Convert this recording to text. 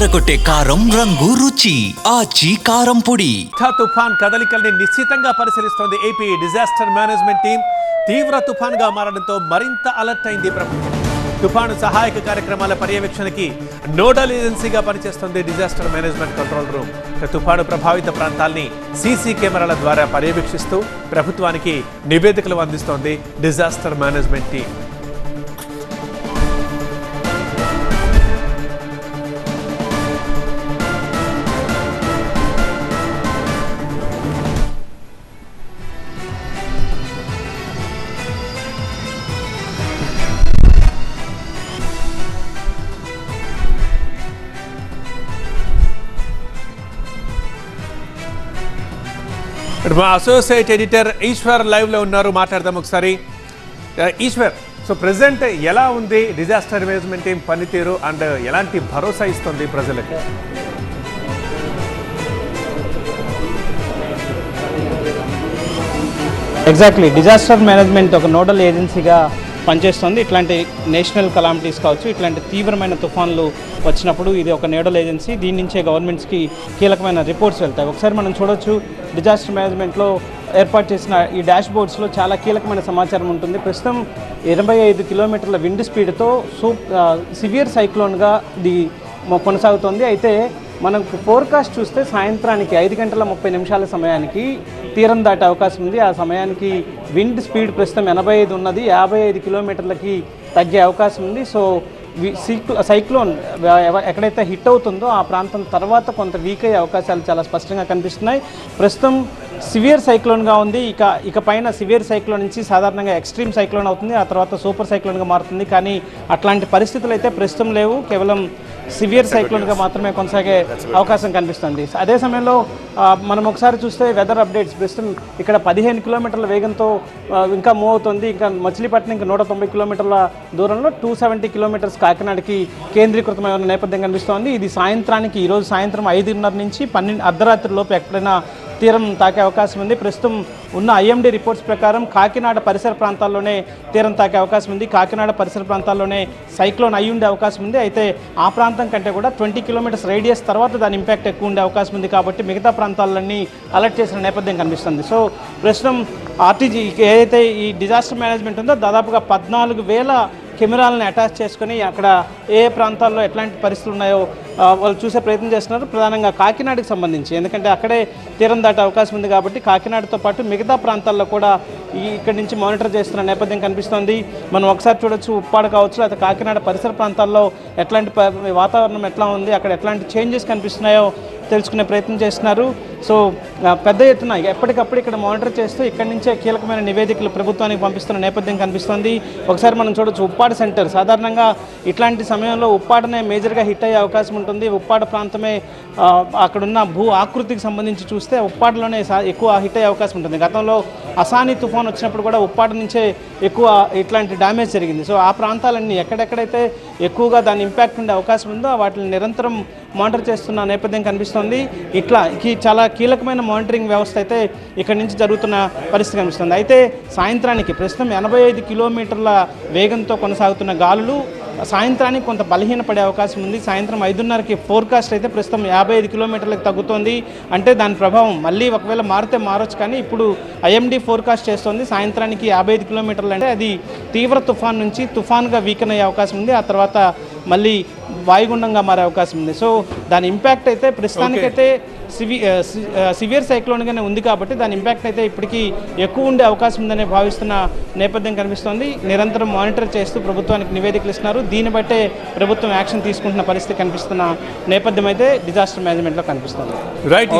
ఎర్రగొట్టే కారం రంగు రుచి ఆచి కారం పొడి. తుఫాన్ కదలికల్ని నిశ్చితంగా పరిశీలిస్తోంది ఏపీ డిజాస్టర్ మేనేజ్మెంట్ టీం. తీవ్ర తుఫాన్గా మారడంతో మరింత అలర్ట్ అయింది ప్రభుత్వం. తుఫాను సహాయక కార్యక్రమాల పర్యవేక్షణకి నోడల్ ఏజెన్సీగా పనిచేస్తుంది డిజాస్టర్ మేనేజ్మెంట్ కంట్రోల్ రూమ్. తుఫాను ప్రభావిత ప్రాంతాల్ని సీసీ కెమెరాల ద్వారా పర్యవేక్షిస్తూ ప్రభుత్వానికి నివేదికలు అందిస్తోంది డిజాస్టర్ మేనేజ్మెంట్ టీం. మా అసోసియేట్ ఎడిటర్ ఈశ్వర్ లైవ్లో ఉన్నారు. మాట్లాడదాం ఒకసారి. ఈశ్వర్ సో ప్రెసెంట్ ఎలా ఉంది? డిజాస్టర్ మేనేజ్మెంట్ టీం పనితీరు అండ్ ఎలాంటి భరోసా ఇస్తుంది ప్రజలకు? ఎగ్జాక్ట్లీ డిజాస్టర్ మేనేజ్మెంట్ ఒక నోడల్ ఏజెన్సీగా పనిచేస్తుంది. ఇట్లాంటి నేషనల్ కలామిటీస్ కావచ్చు ఇట్లాంటి తీవ్రమైన తుఫాన్లు వచ్చినప్పుడు ఇది ఒక నేడల్ ఏజెన్సీ. దీని నుంచే గవర్నమెంట్స్కి కీలకమైన రిపోర్ట్స్ వెళ్తాయి. ఒకసారి మనం చూడొచ్చు డిజాస్టర్ మేనేజ్మెంట్లో ఏర్పాటు చేసిన ఈ డాష్ బోర్డ్స్లో చాలా కీలకమైన సమాచారం ఉంటుంది. ప్రస్తుతం ఇరవై ఐదు కిలోమీటర్ల విండ్ స్పీడ్తో సూప్ సివియర్ సైక్లోన్గా ఇది కొనసాగుతోంది. అయితే మనకు ఫోర్కాస్ట్ చూస్తే సాయంత్రానికి ఐదు గంటల ముప్పై నిమిషాల సమయానికి తీరం దాటే అవకాశం ఉంది. ఆ సమయానికి విండ్ స్పీడ్ ప్రస్తుతం ఎనభై ఐదు ఉన్నది. యాభై ఐదు కిలోమీటర్లకి తగ్గే అవకాశం ఉంది. సో సైక్లో సైక్లోన్ ఎక్కడైతే హిట్ అవుతుందో ఆ ప్రాంతం తర్వాత కొంత వీక్ అయ్యే అవకాశాలు చాలా స్పష్టంగా కనిపిస్తున్నాయి. ప్రస్తుతం సివియర్ సైక్లోన్గా ఉంది. ఇక ఇక పైన సివియర్ సైక్లోన్ నుంచి సాధారణంగా ఎక్స్ట్రీమ్ సైక్లోన్ అవుతుంది. ఆ తర్వాత సూపర్ సైక్లోన్గా మారుతుంది. కానీ అట్లాంటి పరిస్థితులు అయితే ప్రస్తుతం లేవు. కేవలం సివియర్ సైక్లోన్గా మాత్రమే కొనసాగే అవకాశం కనిపిస్తుంది. అదే సమయంలో మనం ఒకసారి చూస్తే వెదర్ అప్డేట్స్. ప్రస్తుతం ఇక్కడ పదిహేను కిలోమీటర్ల వేగంతో ఇంకా మూవ్ అవుతుంది. ఇంకా మచిలీపట్నం ఇంకా నూట తొంభై కిలోమీటర్ల దూరంలో టూ సెవెంటీ కిలోమీటర్స్ కాకినాడకి కేంద్రీకృతమై ఉన్న నేపథ్యం కనిపిస్తోంది. ఇది సాయంత్రానికి ఈరోజు సాయంత్రం ఐదున్నర నుంచి పన్నెండు అర్ధరాత్రి లోపు ఎక్కడైనా తీరం తాకే అవకాశం ఉంది. ప్రస్తుతం ఉన్న ఐఎండీ రిపోర్ట్స్ ప్రకారం కాకినాడ పరిసర ప్రాంతాల్లోనే తీరం తాకే అవకాశం ఉంది. కాకినాడ పరిసర ప్రాంతాల్లోనే సైక్లోన్ అయి ఉండే అవకాశం ఉంది. అయితే ఆ ప్రాంతం కంటే కూడా ట్వంటీ కిలోమీటర్స్ రేడియస్ తర్వాత దాని ఇంపాక్ట్ ఎక్కువ ఉండే అవకాశం ఉంది కాబట్టి మిగతా ప్రాంతాలన్నీ అలర్ట్ చేసిన నేపథ్యం కనిపిస్తుంది. సో ప్రస్తుతం ఆర్టీజీ ఏదైతే ఈ డిజాస్టర్ మేనేజ్మెంట్ ఉందో దాదాపుగా పద్నాలుగు వేల కెమెరాలను అటాచ్ చేసుకొని అక్కడ ఏ ప్రాంతాల్లో ఎట్లాంటి పరిస్థితులు ఉన్నాయో వాళ్ళు చూసే ప్రయత్నం చేస్తున్నారు. ప్రధానంగా కాకినాడకి సంబంధించి. ఎందుకంటే అక్కడే తీరం దాటే అవకాశం ఉంది కాబట్టి కాకినాడతో పాటు మిగతా ప్రాంతాల్లో కూడా ఇక్కడి నుంచి మానిటర్ చేస్తున్న నేపథ్యం కనిపిస్తోంది. మనం ఒకసారి చూడొచ్చు ఉప్పాడ కావచ్చు లేకపోతే కాకినాడ పరిసర ప్రాంతాల్లో ఎట్లాంటి ప- వాతావరణం ఎట్లా ఉంది అక్కడ ఎట్లాంటి చేంజెస్ కనిపిస్తున్నాయో తెలుసుకునే ప్రయత్నం చేస్తున్నారు. సో పెద్ద ఎత్తున ఎప్పటికప్పుడు ఇక్కడ మానిటర్ చేస్తూ ఇక్కడి నుంచే కీలకమైన నివేదికలు ప్రభుత్వానికి పంపిస్తున్న నేపథ్యం కనిపిస్తుంది. ఒకసారి మనం చూడొచ్చు ఉప్పాడ సెంటర్ సాధారణంగా ఇట్లాంటి సమయంలో ఉప్పాడనే మేజర్గా హిట్ అయ్యే అవకాశం ఉంటుంది. ఉప్పాడ ప్రాంతమే అక్కడున్న భూ ఆకృతికి సంబంధించి చూస్తే ఉప్పాడలోనే సా- ఎక్కువ హిట్ అయ్యే అవకాశం ఉంటుంది. గతంలో అసాని తుఫాన్ వచ్చినప్పుడు కూడా ఉప్పాడ నుంచే ఎక్కువ ఇట్లాంటి డ్యామేజ్ జరిగింది. సో ఆ ప్రాంతాలన్నీ ఎక్కడెక్కడైతే ఎక్కువగా దాని ఇంపాక్ట్ ఉండే అవకాశం ఉందో వాటిని నిరంతరం మానిటర్ చేస్తున్న నేపథ్యం కనిపిస్తుంది. ఇట్లా ఈ చాలా కీలకమైన మానిటరింగ్ వ్యవస్థ అయితే ఇక్కడ నుంచి జరుగుతున్న పరిస్థితి కనిపిస్తుంది. అయితే సాయంత్రానికి ప్రస్తుతం ఎనభై ఐదు కిలోమీటర్ల వేగంతో కొనసాగుతున్న గాలులు సాయంత్రానికి కొంత బలహీనపడే అవకాశం ఉంది. సాయంత్రం ఐదున్నరకి ఫోర్కాస్ట్ అయితే ప్రస్తుతం యాభై ఐదు కిలోమీటర్లకు తగ్గుతోంది. అంటే దాని ప్రభావం మళ్ళీ ఒకవేళ మారితే మారొచ్చు కానీ ఇప్పుడు ఐఎండి ఫోర్కాస్ట్ చేస్తోంది. సాయంత్రానికి యాభై ఐదు కిలోమీటర్లు అంటే అది తీవ్ర తుఫాన్ నుంచి తుఫాన్గా వీకెన్ అయ్యే అవకాశం ఉంది. ఆ తర్వాత మళ్ళీ వాయుగుండంగా మారే అవకాశం ఉంది. సో దాని ఇంపాక్ట్ అయితే ప్రస్తుతానికైతే సివి సివియర్ సైక్లోన్గానే ఉంది కాబట్టి దాని ఇంపాక్ట్ అయితే ఇప్పటికీ ఎక్కువ ఉండే అవకాశం ఉందని భావిస్తున్న నేపథ్యం కనిపిస్తోంది. నిరంతరం మానిటర్ చేస్తూ ప్రభుత్వానికి నివేదికలు ఇస్తున్నారు. దీన్ని బట్టే ప్రభుత్వం యాక్షన్ తీసుకుంటున్న పరిస్థితి కనిపిస్తున్న నేపథ్యం అయితే డిజాస్టర్ మేనేజ్మెంట్లో కనిపిస్తుంది. రైట్.